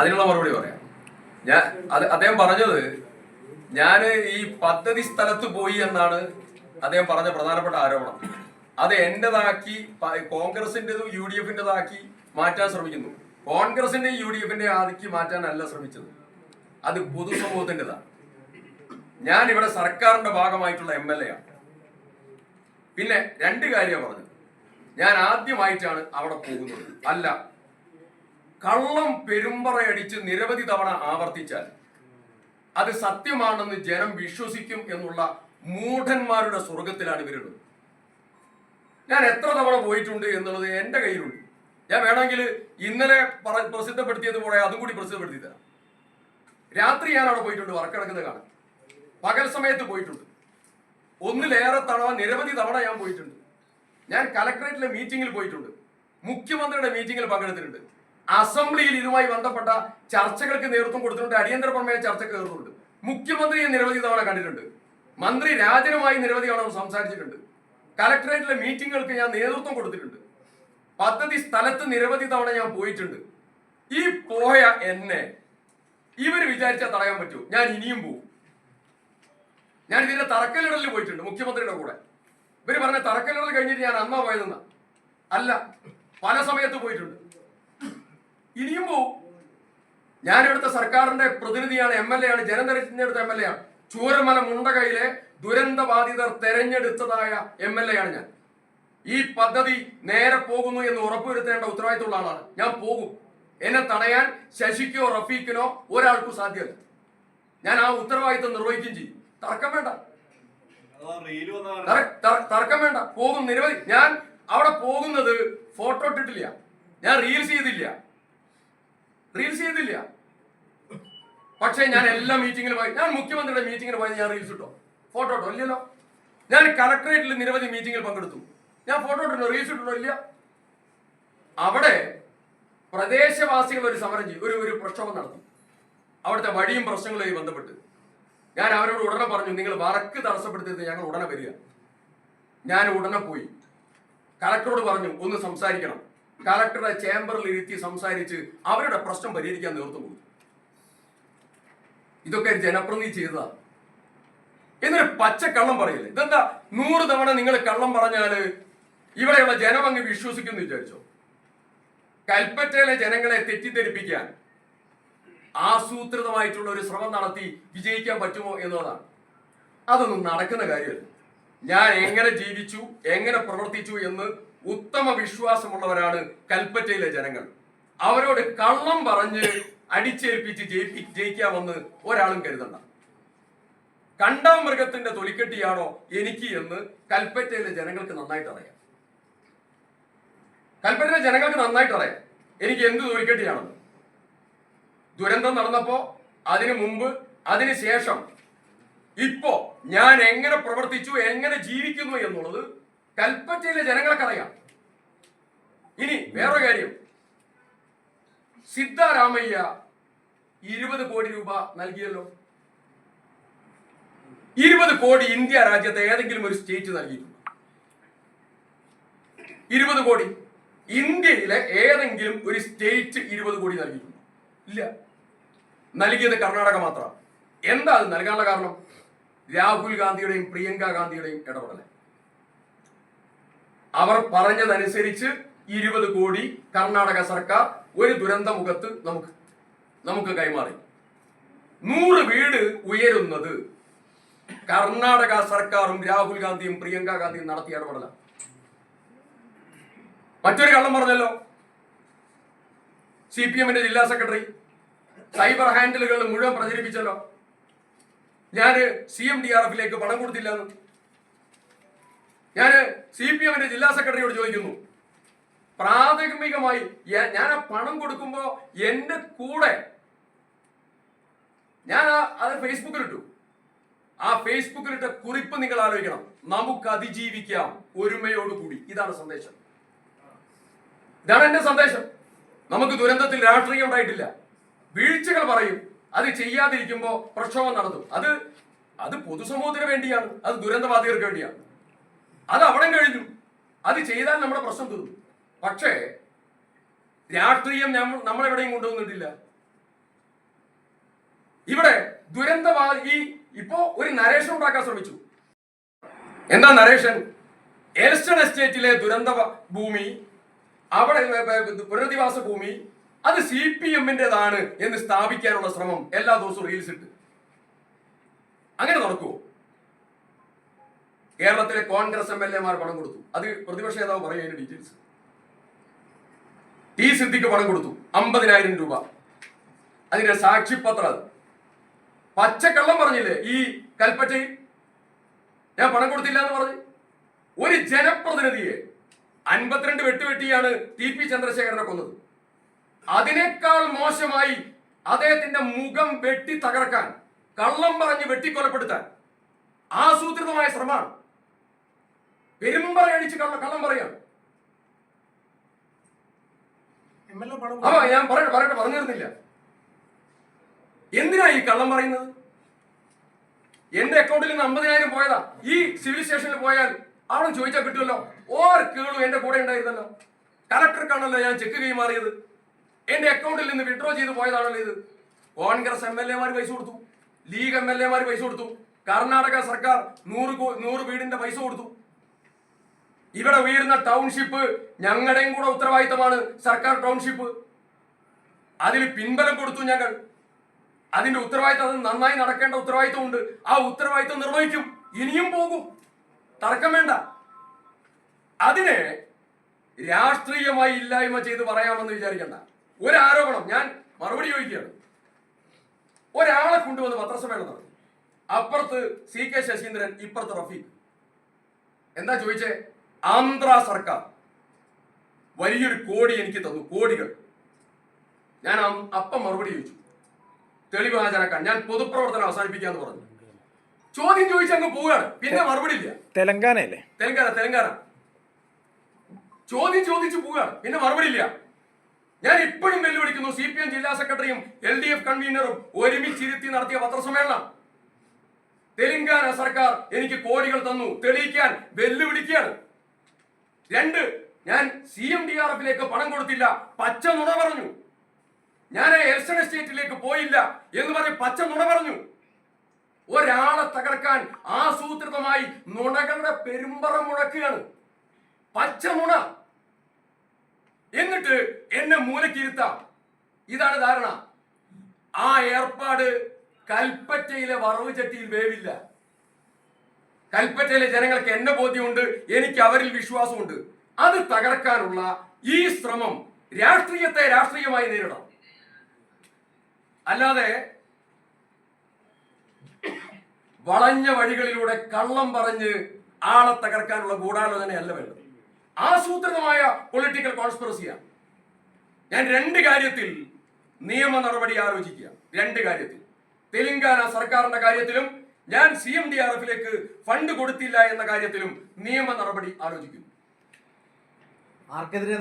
അതിനുള്ള മറുപടി പറയാം. ഞാൻ അദ്ദേഹം പറഞ്ഞത് ഞാൻ ഈ പദ്ധതി സ്ഥലത്ത് പോയി എന്നാണ് അദ്ദേഹം പറഞ്ഞ പ്രധാനപ്പെട്ട ആരോപണം. അത് എന്റേതാക്കി കോൺഗ്രസിന്റെതും കോൺഗ്രസിന്റേതും യു ഡി എഫിന്റെതാക്കി മാറ്റാൻ ശ്രമിക്കുന്നു. കോൺഗ്രസിന്റെയും യു ഡി എഫിന്റെ ആദിക്ക് മാറ്റാനല്ല ശ്രമിച്ചത്. അത് പൊതുസമൂഹത്തിന്റെതാണ് ഞാൻ ഇവിടെ സർക്കാരിന്റെ ഭാഗമായിട്ടുള്ള എം എൽ എ ആണ് പിന്നെ രണ്ട് കാര്യമാണ് പറഞ്ഞത്. ഞാൻ ആദ്യമായിട്ടാണ് അവിടെ പോകുന്നത്. അല്ല കള്ളം പെരുമ്പറയടിച്ച് നിരവധി തവണ ആവർത്തിച്ചാൽ അത് സത്യമാണെന്ന് ജനം വിശ്വസിക്കും എന്നുള്ള മൂഢന്മാരുടെ സ്വർഗത്തിലാണ് ഇവരുള്ളത് ഞാൻ എത്ര തവണ പോയിട്ടുണ്ട് എന്നുള്ളത് എന്റെ കയ്യിലുണ്ട്. ഞാൻ വേണമെങ്കിൽ ഇന്നലെ പ്രസിദ്ധപ്പെടുത്തിയതുപോലെ അതും കൂടി പ്രസിദ്ധപ്പെടുത്തി തരാം രാത്രി ഞാൻ അവിടെ പോയിട്ടുണ്ട് വർക്കിടക്കുന്ന കാണാൻ. പകൽ സമയത്ത് പോയിട്ടുണ്ട്. ഒന്നിലേറെ തവണ നിരവധി തവണ ഞാൻ പോയിട്ടുണ്ട്. ഞാൻ കലക്ടറേറ്റിലെ മീറ്റിംഗിൽ പോയിട്ടുണ്ട്. മുഖ്യമന്ത്രിയുടെ മീറ്റിങ്ങിൽ പങ്കെടുത്തിട്ടുണ്ട്. അസംബ്ലിയിൽ ഇതുമായി ബന്ധപ്പെട്ട ചർച്ചകൾക്ക് നേതൃത്വം കൊടുത്തിട്ടുണ്ട്. അടിയന്തര പ്രമേയ ചർച്ചയ്ക്ക് നേതൃത്വമുണ്ട് മുഖ്യമന്ത്രിയെ നിരവധി തവണ കണ്ടിട്ടുണ്ട്. മന്ത്രി രാജനുമായി നിരവധി തവണ സംസാരിച്ചിട്ടുണ്ട്. കലക്ടറേറ്റിലെ മീറ്റിങ്ങുകൾക്ക് ഞാൻ നേതൃത്വം കൊടുത്തിട്ടുണ്ട്. പദ്ധതി സ്ഥലത്ത് നിരവധി തവണ ഞാൻ പോയിട്ടുണ്ട്. ഈ പോയ എന്നെ ഇവർ വിചാരിച്ചാൽ തടയാൻ പറ്റൂ ഞാൻ ഇനിയും പോകും ഞാൻ ഇതിന്റെ തറക്കല്ലിടലിൽ പോയിട്ടുണ്ട് മുഖ്യമന്ത്രിയുടെ കൂടെ. ഇവർ പറഞ്ഞ തറക്കല്ലിടൽ കഴിഞ്ഞിട്ട് ഞാൻ അമ്മ പോയതെന്ന. അല്ല പല സമയത്ത് പോയിട്ടുണ്ട്. ഇനിയും പോവും. ഞാനിവിടുത്തെ സർക്കാരിന്റെ പ്രതിനിധിയാണ് എം എൽ എ ആണ് ജനം തെരഞ്ഞെടുത്ത എം എൽ എ ആണ്. ചൂരമല മുണ്ടകയിലെ ദുരന്ത ബാധിതർ തെരഞ്ഞെടുത്തതായ എം എൽ എ ആണ് ഞാൻ. ഈ പദ്ധതി നേരെ പോകുന്നു എന്ന് ഉറപ്പുവരുത്തേണ്ട ഉത്തരവാദിത്തമുള്ള ആളാണ്. ഞാൻ പോകും. എന്നെ തടയാൻ ശശിക്കോ റഫീഖിനോ ഒരാൾക്കും സാധ്യമല്ല. ഞാൻ ആ ഉത്തരവാദിത്തം നിർവഹിക്കുകയും ചെയ്യും. തർക്കം വേണ്ട. തർക്കം വേണ്ട. പോകും. നിരവധി ഞാൻ അവിടെ പോകുന്നത് ഫോട്ടോ ഇട്ടിട്ടില്ല. ഞാൻ റീൽസ് ചെയ്തില്ല. റീൽസ് ചെയ്തില്ല പക്ഷേ ഞാൻ എല്ലാ മീറ്റിങ്ങിലും പോയി ഞാൻ മുഖ്യമന്ത്രിയുടെ മീറ്റിങ്ങിൽ പോയത് ഞാൻ റീൽസ് ഇട്ടോ? ഫോട്ടോ ഇട്ടോ? ഇല്ലല്ലോ. ഞാൻ കളക്ടറേറ്റിൽ നിരവധി മീറ്റിങ്ങിൽ പങ്കെടുത്തു. ഞാൻ ഫോട്ടോ ഇട്ടോ റീൽസ് ഇട്ടോ ഇല്ല. അവിടെ പ്രദേശവാസികൾ ഒരു സമരം ചെയ്തു. ഒരു ഒരു പ്രക്ഷോഭം നടത്തി അവിടുത്തെ വഴിയും പ്രശ്നങ്ങളുമായി ബന്ധപ്പെട്ട്. ഞാൻ അവരോട് ഉടനെ പറഞ്ഞു നിങ്ങൾ വർക്ക് തടസ്സപ്പെടുത്തിയത് ഞങ്ങൾ ഉടനെ വരിക. ഞാൻ ഉടനെ പോയി. കളക്ടറോട് പറഞ്ഞു ഒന്ന് സംസാരിക്കണം. കലക്ടറുടെ ചേംബറിൽ ഇരുത്തി സംസാരിച്ച് അവരുടെ പ്രശ്നം പരിഹരിക്കാൻ നേതൃത്വം കൊടുത്തു. ഇതൊക്കെ ജനപ്രതിനിധി ചെയ്തതാണ് എന്നൊരു പച്ച കള്ളം പറയില്ലേ? ഇതെന്താ? നൂറ് തവണ നിങ്ങൾ കള്ളം പറഞ്ഞാൽ ഇവിടെയുള്ള ജനം അങ്ങ് വിശ്വസിക്കുന്നു വിചാരിച്ചോ? കൽപ്പറ്റയിലെ ജനങ്ങളെ തെറ്റിദ്ധരിപ്പിക്കാൻ ആസൂത്രിതമായിട്ടുള്ള ഒരു ശ്രമം നടത്തി വിജയിക്കാൻ പറ്റുമോ എന്നുള്ളതാണ്. അതൊന്നും നടക്കുന്ന കാര്യമല്ല. ഞാൻ എങ്ങനെ ജീവിച്ചു എങ്ങനെ പ്രവർത്തിച്ചു എന്ന് ഉത്തമ വിശ്വാസമുള്ളവരാണ് കൽപ്പറ്റയിലെ ജനങ്ങൾ. അവരോട് കള്ളം പറഞ്ഞ് അടിച്ചേൽപ്പിച്ച് ജയിപ്പി ജയിക്കാമെന്ന് ഒരാളും കരുതണ്ട. കണ്ടാം മൃഗത്തിന്റെ തൊലിക്കെട്ടിയാണോ എനിക്ക് എന്ന് കൽപ്പറ്റയിലെ ജനങ്ങൾക്ക് നന്നായിട്ട് അറിയാം. കൽപ്പറ്റയിലെ ജനങ്ങൾക്ക് നന്നായിട്ട് അറിയാം. എനിക്ക് എന്ത് തൊലിക്കെട്ടിയാണെന്ന്. ദുരന്തം നടന്നപ്പോ അതിനു മുമ്പ് അതിനുശേഷം ഇപ്പോ ഞാൻ എങ്ങനെ പ്രവർത്തിച്ചു എങ്ങനെ ജീവിക്കുന്നു എന്നുള്ളത് കൽപ്പറ്റയിലെ ജനങ്ങൾക്കറിയാം ഇനി വേറെ കാര്യം. സിദ്ധാരാമയ്യ ഇരുപത് കോടി രൂപ നൽകിയല്ലോ. ഇരുപത് കോടി ഇന്ത്യ രാജ്യത്തെ ഏതെങ്കിലും ഒരു സ്റ്റേറ്റ് നൽകിയിട്ടുണ്ട്. ഇരുപത് കോടി. ഇന്ത്യയിലെ ഏതെങ്കിലും ഒരു സ്റ്റേറ്റ് ഇരുപത് കോടി നൽകിയിട്ടുണ്ടോ. ഇല്ല. നൽകിയത് കർണാടക മാത്രമാണ് എന്താ അത് നൽകാനുള്ള കാരണം? രാഹുൽ ഗാന്ധിയുടെയും പ്രിയങ്ക ഗാന്ധിയുടെയും ഇടപെടൽ അവർ പറഞ്ഞതനുസരിച്ച് ഇരുപത് കോടി കർണാടക സർക്കാർ ഒരു ദുരന്ത മുഖത്ത് നമുക്ക് നമുക്ക് കൈമാറി. നൂറ് വീട് ഉയരുന്നത് കർണാടക സർക്കാരും രാഹുൽ ഗാന്ധിയും പ്രിയങ്ക ഗാന്ധിയും നടത്തിയ ഇടപെടല മറ്റൊരു കള്ളം പറഞ്ഞല്ലോ. സി പി എമ്മിന്റെ ജില്ലാ സെക്രട്ടറി സൈബർ ഹാൻഡിലുകൾ മുഴുവൻ പ്രചരിപ്പിച്ചല്ലോ. ഞാൻ സി എം ഡി ആർ എഫിലേക്ക് പണം കൊടുത്തില്ല എന്ന് ഞാൻ സി പി എമ്മിന്റെ ജില്ലാ സെക്രട്ടറിയോട് ചോദിക്കുന്നു. പ്രാഥമികമായി ഞാൻ ആ പണം കൊടുക്കുമ്പോ എന്റെ കൂടെ ഞാൻ അത് ഫേസ്ബുക്കിലിട്ടു. ആ ഫേസ്ബുക്കിലിട്ട കുറിപ്പ് നിങ്ങൾ ആലോചിക്കണം. നമുക്ക് അതിജീവിക്കാം ഒരുമയോടുകൂടി ഇതാണ് സന്ദേശം. ഇതാണ് എന്റെ സന്ദേശം. നമുക്ക് ദുരന്തത്തിൽ രാഷ്ട്രീയം ഉണ്ടായിട്ടില്ല. വീഴ്ചകൾ പറയും. അത് ചെയ്യാതിരിക്കുമ്പോൾ പ്രക്ഷോഭം നടത്തും. അത് അത് പൊതുസമൂഹത്തിന് വേണ്ടിയാണ്. അത് ദുരന്തബാധിതർക്ക് വേണ്ടിയാണ്. അത് അവിടെ കഴിഞ്ഞു. അത് ചെയ്താൽ നമ്മുടെ പ്രശ്നം തീർന്നു. പക്ഷേ രാഷ്ട്രീയം നമ്മൾ എവിടെയും കൊണ്ടുവന്നിട്ടില്ല. ഇവിടെ ദുരന്തമാ ഈ ഇപ്പോ ഒരു നരേഷൻ ഉണ്ടാക്കാൻ ശ്രമിച്ചു. എന്താ നരേഷൻ? എൽസ്റ്റൺ എസ്റ്റേറ്റിലെ ദുരന്ത ഭൂമി അവിടെ പുനരധിവാസ ഭൂമി അത് സി പി എമ്മിന്റെതാണ് എന്ന് സ്ഥാപിക്കാനുള്ള ശ്രമം എല്ലാ ദിവസവും റീൽസ് ഇട്ട്. അങ്ങനെ നടക്കുമോ കേരളത്തിലെ കോൺഗ്രസ് എം എൽ എമാർ പണം കൊടുത്തു. അത് പ്രതിപക്ഷ നേതാവ് പറയും അതിന്റെ ഡീറ്റെയിൽസ് ടി സിദ്ധിക്ക് പണം കൊടുത്തു. അമ്പതിനായിരം രൂപ. അതിന്റെ സാക്ഷിപത്രം. അത് പച്ചക്കള്ളം പറഞ്ഞില്ലേ ഈ കൽപ്പറ്റയിൽ? ഞാൻ പണം കൊടുത്തില്ല എന്ന് പറഞ്ഞു. ഒരു ജനപ്രതിനിധിയെ അൻപത്തിരണ്ട് വെട്ടുവെട്ടിയാണ് ടി പി ചന്ദ്രശേഖരനെ കൊന്നത്. അതിനേക്കാൾ മോശമായി അദ്ദേഹത്തിന്റെ മുഖം വെട്ടി തകർക്കാൻ കള്ളം പറഞ്ഞ് വെട്ടിക്കൊലപ്പെടുത്താൻ ആസൂത്രിതമായ ശ്രമമാണ്. പെരുമ്പറയടിച്ച് കള്ള കള്ളം പറയാം. ആ ഞാൻ പറയട്ടെ പറയട്ടെ പറഞ്ഞിരുന്നില്ല. എന്തിനാ ഈ കള്ളം പറയുന്നത്? എന്റെ അക്കൗണ്ടിൽ നിന്ന് അമ്പതിനായിരം പോയതാ. ഈ സിവിൽ സ്റ്റേഷനിൽ പോയാൽ അവിടെ ചോദിച്ചാൽ കിട്ടുമല്ലോ. ഓർ കീഴും എന്റെ കൂടെ ഉണ്ടായിരുന്നല്ലോ. കലക്ടർക്കാണല്ലോ ഞാൻ ചെക്ക് കൈമാറിയത്. എന്റെ അക്കൗണ്ടിൽ നിന്ന് വിഡ്രോ ചെയ്ത് പോയതാണല്ലോ ഇത്. കോൺഗ്രസ് എം എൽ എമാർ പൈസ കൊടുത്തു. ലീഗ് എം എൽ എമാർ പൈസ കൊടുത്തു. കർണാടക സർക്കാർ നൂറ് നൂറ് വീടിന്റെ പൈസ കൊടുത്തു. ഇവിടെ ഉയരുന്ന ടൗൺഷിപ്പ് ഞങ്ങളുടെയും കൂടെ ഉത്തരവാദിത്തമാണ്. സർക്കാർ ടൗൺഷിപ്പ് അതിൽ പിൻബലം കൊടുത്തു ഞങ്ങൾ. അതിന്റെ ഉത്തരവാദിത്തം അത് നന്നായി നടക്കേണ്ട ഉത്തരവാദിത്തമുണ്ട്. ആ ഉത്തരവാദിത്തം നിർവഹിക്കും. ഇനിയും പോകും. തർക്കം വേണ്ട. അതിനെ രാഷ്ട്രീയമായി ഇല്ലായ്മ ചെയ്ത് പറയാമെന്ന് വിചാരിക്കണ്ട. ഒരു ആരോപണം ഞാൻ മറുപടി ചോദിക്കുകയാണ്. ഒരാളെ കൊണ്ടുവന്ന് പത്രസമ്മേളനം നടത്തി. അപ്പുറത്ത് സി കെ ശശീന്ദ്രൻ ഇപ്പുറത്ത് റഫീഖ്. എന്താ ചോദിച്ചേ? ആന്ധ്ര സർക്കാർ വലിയൊരു കോടി എനിക്ക് തന്നു കോടികൾ. ഞാൻ അപ്പം മറുപടി ചോദിച്ചു. തെളിവ് ഹാജരാക്കാൻ ഞാൻ പൊതുപ്രവർത്തനം അവസാനിപ്പിക്കാന്ന് പറഞ്ഞു. ചോദ്യം ചോദിച്ച് അങ്ങ് പോവുകയാണ്. പിന്നെ മറുപടി ഇല്ല. തെലങ്കാനയല്ലേ തെലങ്കാന തെലങ്കാന. ചോദ്യം ചോദിച്ചു പോവുകയാണ്. പിന്നെ മറുപടി ഇല്ല. ഞാൻ ഇപ്പോഴും വെല്ലുവിളിക്കുന്നു സി പി എം ജില്ലാ സെക്രട്ടറിയും എൽ ഡി എഫ് കൺവീനറും ഒരുമിച്ചിരുത്തി നടത്തിയ പത്രസമ്മേളനം. തെലങ്കാന സർക്കാർ എനിക്ക് കോടികൾ തന്നു. തെളിയിക്കാൻ വെല്ലുവിളിക്കുകയാണ്. രണ്ട് ഞാൻ സി എം ഡി ആർ എഫിലേക്ക് പണം കൊടുത്തില്ല. പച്ച നുണ പറഞ്ഞു. ഞാൻ എൽസൺ എസ്റ്റേറ്റിലേക്ക് പോയില്ല എന്ന് പറഞ്ഞ് പച്ച നുണ പറഞ്ഞു. ഒരാളെ തകർക്കാൻ ആസൂത്രിതമായി നുണകളുടെ പെരുമ്പറ മുഴക്കുകയാണ്. പച്ച നുണ. എന്നിട്ട് എന്നെ മൂലക്കിരുത്താം. ഇതാണ് ധാരണ. ആ ഏർപ്പാട് കൽപ്പറ്റയിലെ വറവ് ചട്ടിയിൽ വേവില്ല. കൽപ്പറ്റയിലെ ജനങ്ങൾക്ക് എന്നെ ബോധ്യമുണ്ട് എനിക്ക് അവരിൽ വിശ്വാസമുണ്ട്. അത് തകർക്കാനുള്ള ഈ ശ്രമം രാഷ്ട്രീയത്തെ രാഷ്ട്രീയമായി നേരിടാം അല്ലാതെ വളഞ്ഞ വഴികളിലൂടെ കള്ളം പറഞ്ഞ് ആളെ തകർക്കാനുള്ള ഗൂഢാലോചനയല്ല വേണ്ടത്. ആസൂത്രിതമായ പൊളിറ്റിക്കൽ കോൺസ്പിറസിയാണ് ഞാൻ രണ്ട് കാര്യത്തിൽ നിയമ നടപടി ആലോചിക്കുക. രണ്ട് കാര്യത്തിൽ. തെലങ്കാന സർക്കാരിന്റെ കാര്യത്തിലും ഞാൻ സി എം ഡി ആർ എഫിലേക്ക് ഫണ്ട് കൊടുത്തില്ല എന്ന കാര്യത്തിലും നിയമ നടപടി ആലോചിക്കുന്നു. ആർക്കെതിരെ